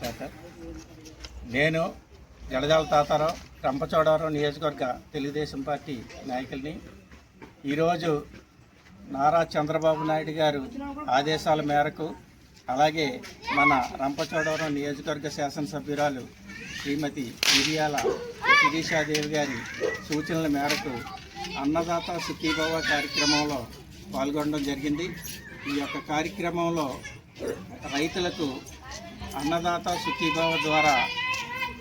తాత నేను జలజాల తాతారావు రంపచోడవరం నియోజకవర్గ తెలుగుదేశం పార్టీ నాయకుల్ని. ఈరోజు నారా చంద్రబాబు నాయుడు గారు ఆదేశాల మేరకు అలాగే మన రంపచోడవరం నియోజకవర్గ శాసనసభ్యురాలు శ్రీమతి మిరియాల శిరీషాదేవి గారి సూచనల మేరకు అన్నదాత సుఖీభవ కార్యక్రమంలో పాల్గొనడం జరిగింది. ఈ యొక్క కార్యక్రమంలో రైతులకు అన్నదాత సుఖీభావ ద్వారా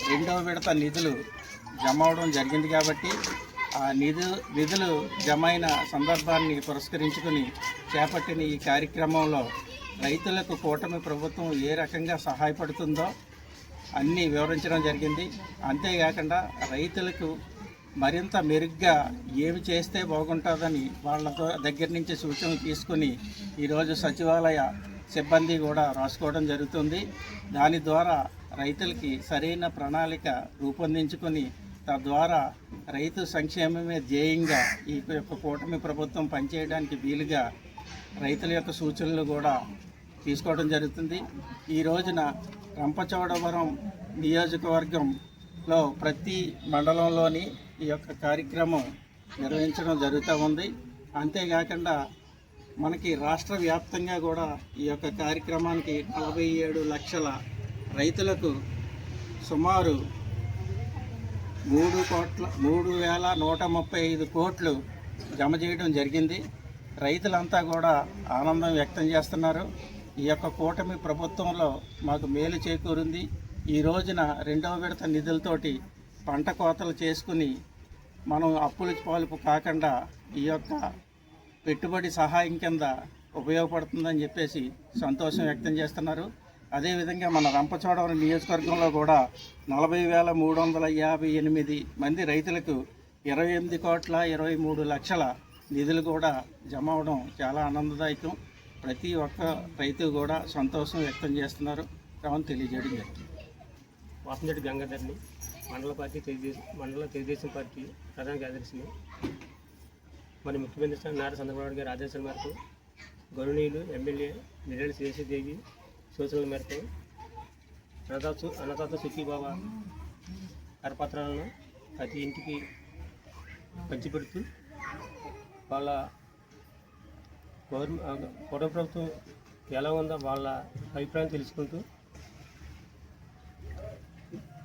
రెండవ విడత నిధులు జమ అవడం జరిగింది కాబట్టి ఆ నిధు నిధులు జమ అయిన సందర్భాన్ని పురస్కరించుకుని చేపట్టిన ఈ కార్యక్రమంలో రైతులకు కూటమి ప్రభుత్వం ఏ రకంగా సహాయపడుతుందో అన్నీ వివరించడం జరిగింది. అంతేకాకుండా రైతులకు మరింత మెరుగ్గా ఏమి చేస్తే బాగుంటుందని వాళ్ళ దగ్గర నుంచి సూచనలు తీసుకుని ఈరోజు సచివాలయ సిబ్బంది కూడా రాసుకోవడం జరుగుతుంది. దాని ద్వారా రైతులకి సరైన ప్రణాళిక రూపొందించుకొని తద్వారా రైతు సంక్షేమమే ధ్యేయంగా ఈ యొక్క కూటమి ప్రభుత్వం పనిచేయడానికి వీలుగా రైతుల యొక్క సూచనలు కూడా తీసుకోవడం జరుగుతుంది. ఈ రోజున రంపచోడవరం నియోజకవర్గంలో ప్రతి మండలంలోని ఈ యొక్క కార్యక్రమం నిర్వహించడం జరుగుతూ ఉంది. అంతేకాకుండా మనకి రాష్ట్ర వ్యాప్తంగా కూడా ఈ యొక్క కార్యక్రమానికి నలభై ఏడు లక్షల రైతులకు సుమారు మూడు కోట్ల మూడు వేల నూట ముప్పై ఐదు కోట్లు జమ చేయడం జరిగింది. రైతులంతా కూడా ఆనందం వ్యక్తం చేస్తున్నారు. ఈ యొక్క కూటమి ప్రభుత్వంలో మాకు మేలు చేకూరింది. ఈ రోజున రెండవ విడత నిధులతోటి పంట కోతలు చేసుకుని మనం అప్పుల పాలుపు కాకుండా ఈ యొక్క పెట్టుబడి సహాయం కింద ఉపయోగపడుతుందని చెప్పేసి సంతోషం వ్యక్తం చేస్తున్నారు. అదేవిధంగా మన రంపచోడవరం నియోజకవర్గంలో కూడా నలభై వేల మూడు వందల యాభై ఎనిమిది మంది రైతులకు ఇరవై ఎనిమిది కోట్ల ఇరవై మూడు లక్షల నిధులు కూడా జమ అవడం చాలా ఆనందదాయకం. ప్రతి ఒక్క రైతు కూడా సంతోషం వ్యక్తం చేస్తున్నారు. కావున తెలియజేయడం జరిగింది. వాసంజటి గంగాధర్ని మండల పార్టీ తెలుగుదేశం మండల తెలుగుదేశం పార్టీ ప్రధాన కార్యదర్శిని మరి ముఖ్యమంత్రి నారా చంద్రబాబు గారి ఆదేశాల మేరకు గౌరవనీయులు ఎమ్మెల్యే మిర్యాల శేషదేవి సూచనల మేరకు అన్నదాత అన్నదాత సుఖీబాబా కరపత్రాలను ప్రతి ఇంటికి పంచిపెడుతూ వాళ్ళ గవర్నమెంట్ కుటుంబ ప్రభుత్వం ఎలా ఉందో వాళ్ళ అభిప్రాయం తెలుసుకుంటూ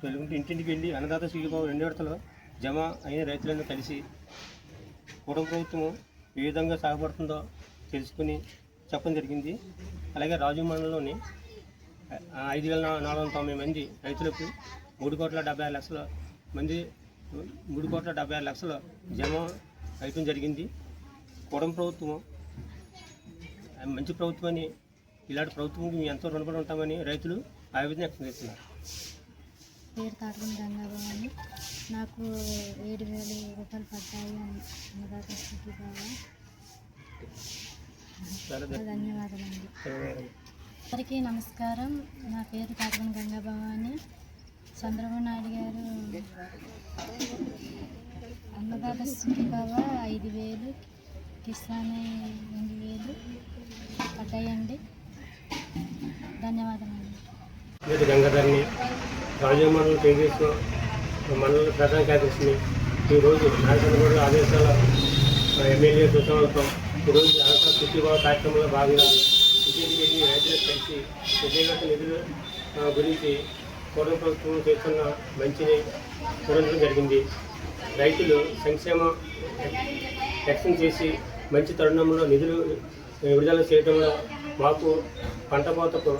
తెలుగుంటే ఇంటింటికి వెళ్ళి అన్నదాత సుఖీబాబు రెండు విడతలో జమ అయిన రైతులను కలిసి కుటుంబ ప్రభుత్వం ఏ విధంగా సహాయపడుతుందో తెలుసుకుని చెప్పడం జరిగింది. అలాగే రాజు మండలంలోని ఐదు వేల నాలుగు వందల తొంభై మంది రైతులకు మూడు కోట్ల డెబ్బై ఆరు లక్షల మంది మూడు కోట్ల డెబ్బై ఆరు లక్షల జమ అయటం జరిగింది. కుటుంబ ప్రభుత్వం మంచి ప్రభుత్వం అని ఇలాంటి ప్రభుత్వం ఎంతో రుణపడి ఉంటామని రైతులు ఆవేదన వ్యక్తం చేస్తున్నారు. పేరు నాకు ఏడు వేల రూపాయలు పడ్డాయి అన్న- అన్నదాత స్థితి బాగా ధన్యవాదాలండి ధన్యవాదాలు అందరికీ నమస్కారం. నా పేరు తాటకం గంగాభవాని. చంద్రబాబు నాయుడు గారు అన్నదాత స్థితి ఐదు వేలు కిసాన్ ఎనిమిది వేలు పడ్డాయండి. ధన్యవాదాలండి గంగాధర్ని రాజీవ్ మండలం మండల ప్రధాన కార్యదర్శిని. ఈరోజు నాయకుడు ఆదేశాల ఎమ్మెల్యే సూచనలతో ఈరోజు అనంత సుఖీభావ కార్యక్రమంలో భాగంగా ఇంటింటికి వెళ్ళి రైతులకు కలిసి వ్యక్తిగత నిధుల గురించి పూర్వ ప్రభుత్వం చేస్తున్న మంచిని చూడడం జరిగింది. రైతులు సంక్షేమ రక్షణ చేసి మంచి తరుణంలో నిధులు విడుదల చేయడంలో మాకు పంట కోతకు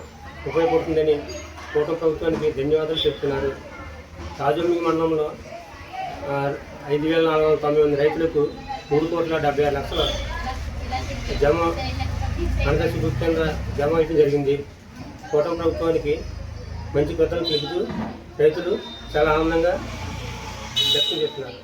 ఉపయోగపడుతుందని కూటమి ప్రభుత్వానికి ధన్యవాదాలు చెప్తున్నారు. రాజమండ్రి మండలంలో ఐదు వేల నాలుగు వందల తొంభై మంది రైతులకు మూడు కోట్ల డెబ్బై ఆరు లక్షల జమ ఆంధ్రప్రదేశ్ కింద జమ అయితే జరిగింది. కూటమి ప్రభుత్వానికి మంచి కథలు చెబుతూ రైతులు చాలా ఆనందంగా వ్యక్తం చేస్తున్నారు.